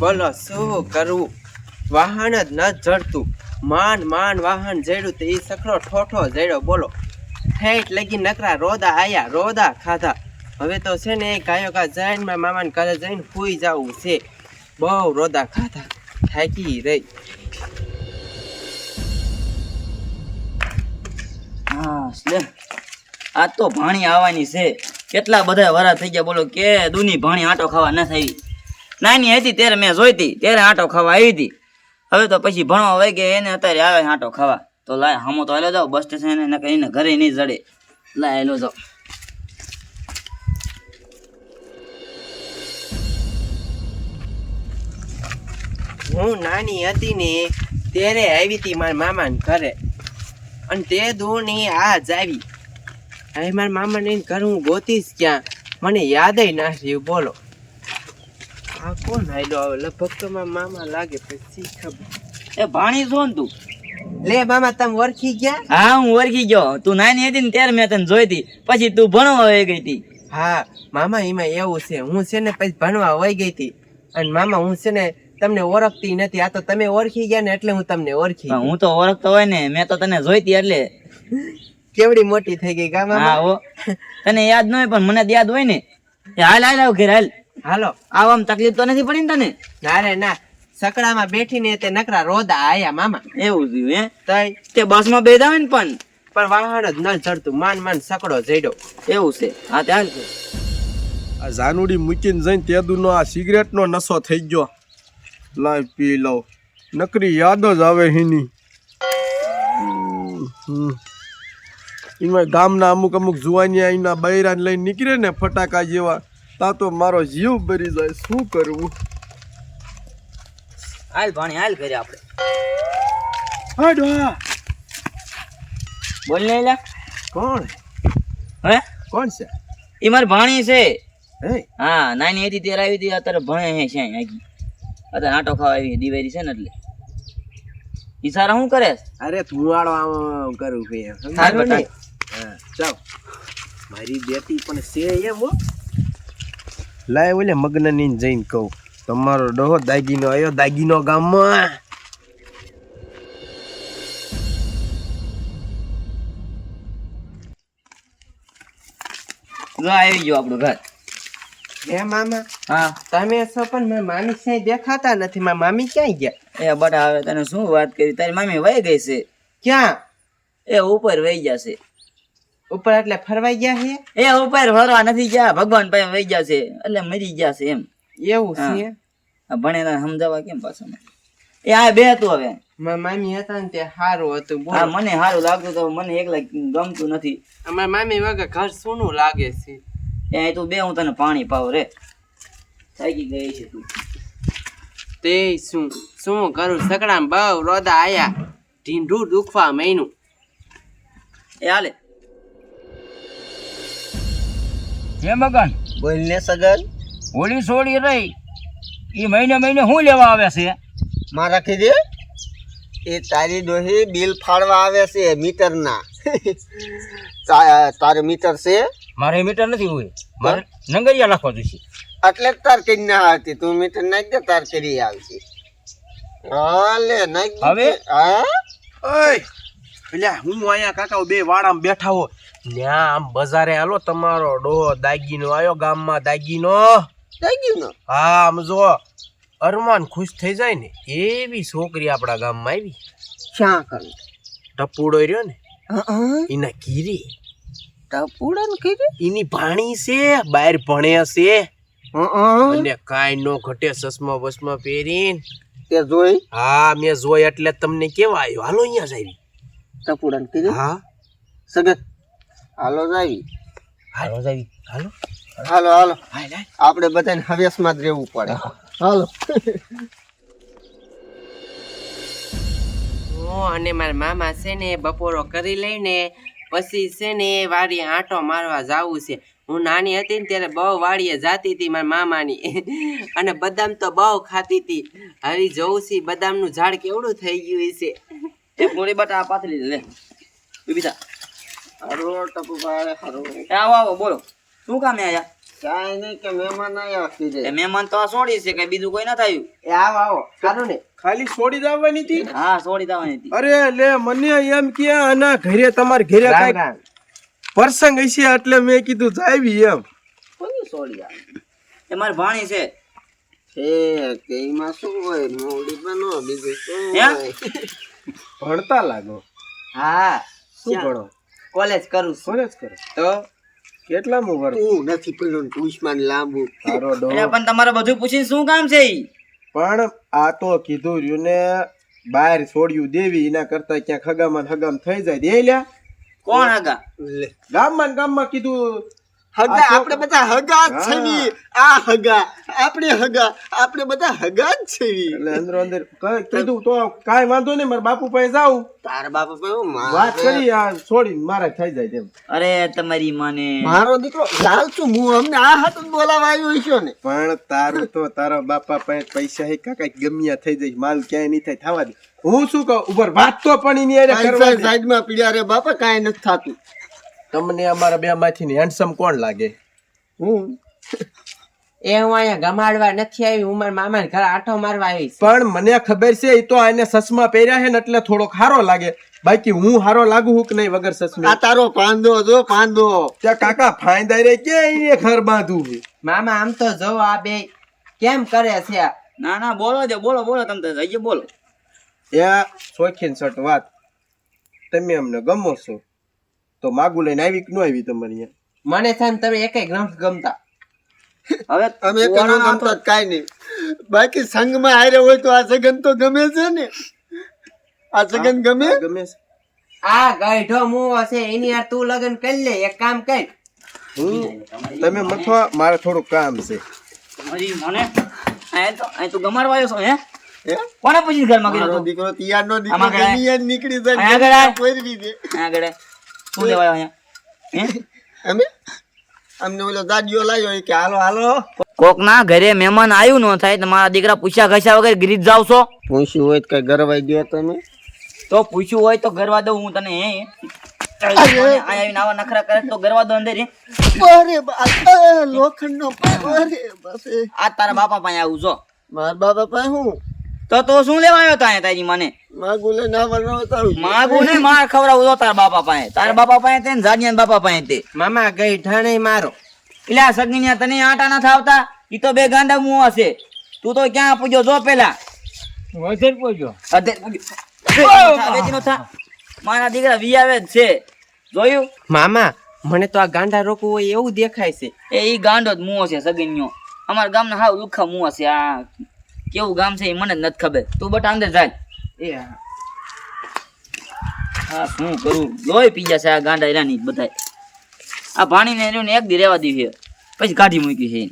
બોલો શું કરવું વાહન જ ન જડતું માન માન વાહન જડ્યું તો એ સખરો ઠોઠો જડ્યો બોલો. ઠેઠ લગી નકરા રોદા આયા, રોદા ખાધા. હવે તો છે ને ગાયો કા જઈને મારા મામાને ઘરે જઈને સુઈ જવું છે. બહુ રોદા ખાધા. થાકી રહી. હા આ તો ભાણી આવવાની છે. કેટલા બધા વરા થઈ ગયા બોલો કે દૂની ભાણી આટો ખાવા ન થઈ. નાની હતી ત્યારે મેં જોઈતી ત્યારે આંટો ખાવા આવી હતી. હવે તો પછી ભણવા વહી ગયા, એને અત્યારે આવે આંટો ખાવા. તો લાય, હમો તો હાલો જાઓ બસ સ્ટેશન એને કરીને ઘરે નહીં જડે. લાય હેલો જાઓ હું નાની હતી ને, ત્યારે આવી હતી મારા મામાને ઘરે. અને તે દૂરની આ જ આવી. હવે મારા મામાને ઘર હું ગોતીશ ક્યાં? મને યાદય ના રહ્યું, બોલો. આ કોણ આયલો આવે? લગભગ તો મારા મામા લાગે પછી ખબર? એ ભાણી છો ને તું? લે મામા તમે ઓળખી ગયા? હા હું ઓળખી ગયો. તું નાની હતી ને ત્યારે મેં તને જોઈતી પછી તું ભણવા વહી ગઈ હતી. હા મામા એમાં એવું છે. હું છે ને પછી ભણવા વહી ગઈ હતી. અને મામા હું છે ને તમને ઓળખતી નથી. આ તો તમે ઓળખી ગયા ને એટલે હું તમને ઓળખી હું તો ઓળખતો હોય ને. મેં તો તને જોઈતી એટલે. કેવડી મોટી થઈ ગઈ ગામ હા તને યાદ ન હોય પણ મને તો યાદ હોય ને. હાલ હાલ આવ ઘેર હાલ. હાલો. આવામાં તકલીફ તો નથી પડી ને તને? ના રે ના. સકડામાં બેઠીને તે નકરા રોદા આયા મામા. એવું થયું હે? તઈ. તે બસમાં બેઠા હોય ને પણ? પણ વાહન જ ન ચડતું. માન માન સકડો જઈડો એવું છે. હા તે હાલ આ જાનુડી મૂકીને જઈને તેદુનો આ સિગરેટનો નશો થઈ ગયો. લાય પી લઉં. નકરી યાદ જ આવે હીની એમાં ગામના અમુક અમુક જુવાની અહીંના બૈરાને લઈને નીકળે ને ફટાકા જેવા. તા તો મારો જીવ ભરી જાય શું કરવું? હાલ ભાણી હાલ ઘરે આપણે. હાડો બોલ લે કોણ? હે? કોણ છે? એ માર ભાણી છે. હે? હા નાની હતી ત્યારે આવી હતી અત્યારે ભણે હે છે આગી. અત્યારે આટો ખાવા આવી દિવેરી છે ને એટલે. ઈશારા શું કરે? અરે ધુવાડો આમ કરું કે હાલ ચાલ. મારી બેટી પણ છે એમ હો. લાય ઓલે મગ્ન જઈને કહું. તમારો ડોહો દાગીનો આવ્યો દાગીનો ગામમાં. જો આવી ગયો આપણું ઘર હે મામા? હા. તમે છો પણ મારા મામી ક્યાંય દેખાતા નથી. મારા મામી ક્યાં ગયા? એ બટા હવે તને શું વાત કરી? તારી મામી વહી ગઈ છે. ક્યાં? એ ઉપર વહી જશે ઉપર એટલે ફરવાઈ ગયા છે? એ ઉપર ફરવા નથી ગયા. ભગવાન પાસે વહી છે. એટલે મરી ગયા છે એમ. એવું છે? ભણેલા ભણે સમજાવવા કેમ પાછું એ આ બે હતું હવે. મામી હતા ને તે સારું હતું હા મને સારું લાગતું તો મને એકલા ગમતું નથી. અમારા મામી વગર ઘર સોનું લાગે છે. એ તું બે હું તને પાણી પાવ રે. થાકી ગઈ છે તું. તે શું? શું કરું? સકડા બહુ રોદા આયા. ઢીંઢું દુખવા મહિનું એ હાલે. હે મગન? બોલ ને સગન. હોળી સોળી રહી. એ મહિને મહિને શું લેવા આવે છે? માં રાખી દે એ તારી ડોહી બિલ ફાળવા આવે છે મીટરના. તારે મીટર છે? મારે મીટર નથી હોય. મારે નંગરિયા નાખવા જોઈશે. એટલે તાર કરી ના આવતી. તું મીટર નાખી દે તાર કરી આવશે. હાલે નાખી હવે? હા? ઓય પેલા હું અહીંયા કાકા બે વાડામાં બેઠા હો ન્યા આમ બજારે હાલો તમારો ડો દાગીનો. આવ્યો ગામમાં દાગીનો? દાગીનો? હા આમ જો અરમાન ખુશ થઈ જાય ને એવી છોકરી આપણા ગામમાં આવી. ક્યાં કરું? ટપુડો રહ્યો ને એના કીરી ને કીધી એની ભાણી છે બહાર ભણે છે. હા અને કાંઈ નો ઘટે ચશ્મા બસમાં પહેરીને. તે જોઈ? હા મેં જોઈ એટલે તમને કેવા આવ્યો? હાલો અહીંયા જ આવી. ને કીધી હા. સગત હાલો જાવી. હાલો જાવી. હાલો. હાલો હાલો. આપણે બધાને હવેશમાં જ રહેવું પડે. હાલો. હું અને મારા મામા છે ને બપોરો કરી લઈને પછી છે ને વાડી આંટો મારવા જાવું છે. હું નાની હતી ને ત્યારે બહુ વાડીએ જાતી હતી મારા મામાની. અને બદામ તો બહુ ખાતી હતી. હવે જોઉં છું બદામનું ઝાડ કેવડું થઈ ગયું છે એ પૂરી બટા પાથરી લે. થા. હારો ટપુભાઈ હારો. એ આવો આવો બોલો. શું કામે આયા? કાંઈ નહીં કે મહેમાન આયા એ કીધે મહેમાન તો આ સોડી છે કે બીજું કોઈ ના થયું. એ આવો આવો સારું ને. ખાલી છોડી દેવાની હતી? હા સોડી દાવાની હતી. અરે લે મને એમ કે આના ઘરે તમાર ઘરે કાઈ પ્રસંગ હશે એટલે મેં કીધું જાવી એમ. કોની સોડી આ? એ મારી ભાણી છે. છે કે એમાં શું હોય? મોડી બનો બીજું શું હોય? ભણતા લાગો. હા શું ભણો? કોલેજ કરું કોલેજ કરું. તો? કેટલામું વર્ષ તું નથી પેલો દુશ્મન લાંબુ. તારો ડો. એટલે પણ તમારે બધું પૂછીને શું કામ છે ઈ? પણ આ તો કીધું રહ્યું ને બહાર છોડ્યું દેવી એના કરતા ક્યાં ખગામાં ને હગામ થઈ જાય. દે લ્યા. કોણ આગા લે. ગામમાં ગામમાં કીધું હગા આપણે બધા હગા જ છેવી. આ હગા આપણે હગા આપણે બધા હગા જ છેવી. એટલે અંદર અંદર કીધું તો કાઈ વાંધો નહીં મારા બાપુ પાસે જાઉં. તારા બાપુ પાસે વાત કરી આ છોડી મારા થઈ જાય તેમ. અરે તમારી માને. મારો દીકરો લાલચુ હું અમને આ હાથ બોલાવા આવ્યો છો ને. પણ તારું તો તારા બાપા પાસે પૈસા હે કાકા ગમ્યા થઈ જાય માલ ક્યાંય નહીં થાય થવા દે. હું શું કહું ઉપર વાત તો પણ એની અરે કરવા સાઈડમાં પીડ્યા રે બાપા કાંઈ નથી થાતું. તમને અમારા બે માંથી હેન્ડસમ કોણ લાગે? હું? એ હું અહીંયા ગમાડવા નથી આવી હું મારા મામા ઘર આઠો મારવા આવી પણ મને ખબર છે એ તો આને સસમા પહેર્યા છે ને એટલે થોડોક હારો લાગે. બાકી હું હારો લાગુ હું કે નહીં વગર સસમા? આ તારો પાંદો જો પાંદો. ત્યાં કાકા ફાયદા રે કે એ ઘર બાંધું મામા આમ તો જો આ બે કેમ કરે છે? ના ના બોલો જે બોલો બોલો તમે જઈએ બોલો. એ સોખીન સટ વાત. તમે અમને ગમો છો? તો માગું લઈને આવી કે ન આવી તમારી અહીંયા? મને થાય ને તમે એક ગ્રંથ ગમતા. હવે તમે કનો ગમતા. જ નહીં. બાકી સંઘમાં હારે હોય તો આ સગન તો ગમે છે ને? આ સગન ગમે? ગમે છે. આ ગાઢો મુવો છે એની આ તું લગન કરી લે એક કામ કર. હું? તમે મથવા મારે થોડું કામ છે. તમારી મને? આ તો આ તો ગમાડવા આવ્યો છો હે? હે? કોને પૂછીને ઘરમાં ગયો દીકરો તૈયાર નો દીકરો નીકળી જાય આગળ આગળ શું લેવાય અહીંયા? હે? અમે અમને ઓલો દાદીઓ લાવ્યો કે હાલો હાલો. કોક ના ઘરે મહેમાન આવ્યું ન થાય તમારા મારા દીકરા પૂછ્યા ઘસ્યા વગર ગીરીત જાવ છો? પૂછ્યું હોય તો કઈ ગરવાઈ ગયો તમે? તો પૂછ્યું હોય તો ગરવા દઉં હું તને હે? આવીને આવા નખરા કરે તો ગરવા દો અંદર. લોખંડ નો. આ તારા બાપા પાસે આવું છો મારા બાપા પાસે હું? તો તો શું લેવા આવ્યો તા તારી મને? માગું ના આવવાનો તારું માગુને માર ખવડાવું તો તાર બાપા પાસે. તાર બાપા પાસે તે ને બાપા પાસે તે. મામા ગઈ ઠાણે મારો. એટલે આ સગનીયા તને આટા ના થાવતા? ઈ તો બે ગાંડા મું હશે તું તો ક્યાં પૂજો જો પેલા. વધેર પૂજો અધેર થા. મારા દીકરા વિયાવે જ છે. જોયું? મામા મને તો આ ગાંડા રોકવું હોય એવું દેખાય છે. એ ઈ ગાંડો જ મુઓ છે સગનીયો. અમારા ગામના હાવ લુખા મુઓ છે આ. કેવું ગામ છે એ મને જ નથી ખબર. તું બટા અંદર જાય. એ હા. શું કરું? લોહી પી જશે આ ગાંડા એના બધાય. આ ભાણીને રહ્યું ને એક દી રહેવા દીધી છે. પછી કાઢી મૂકી છે એને.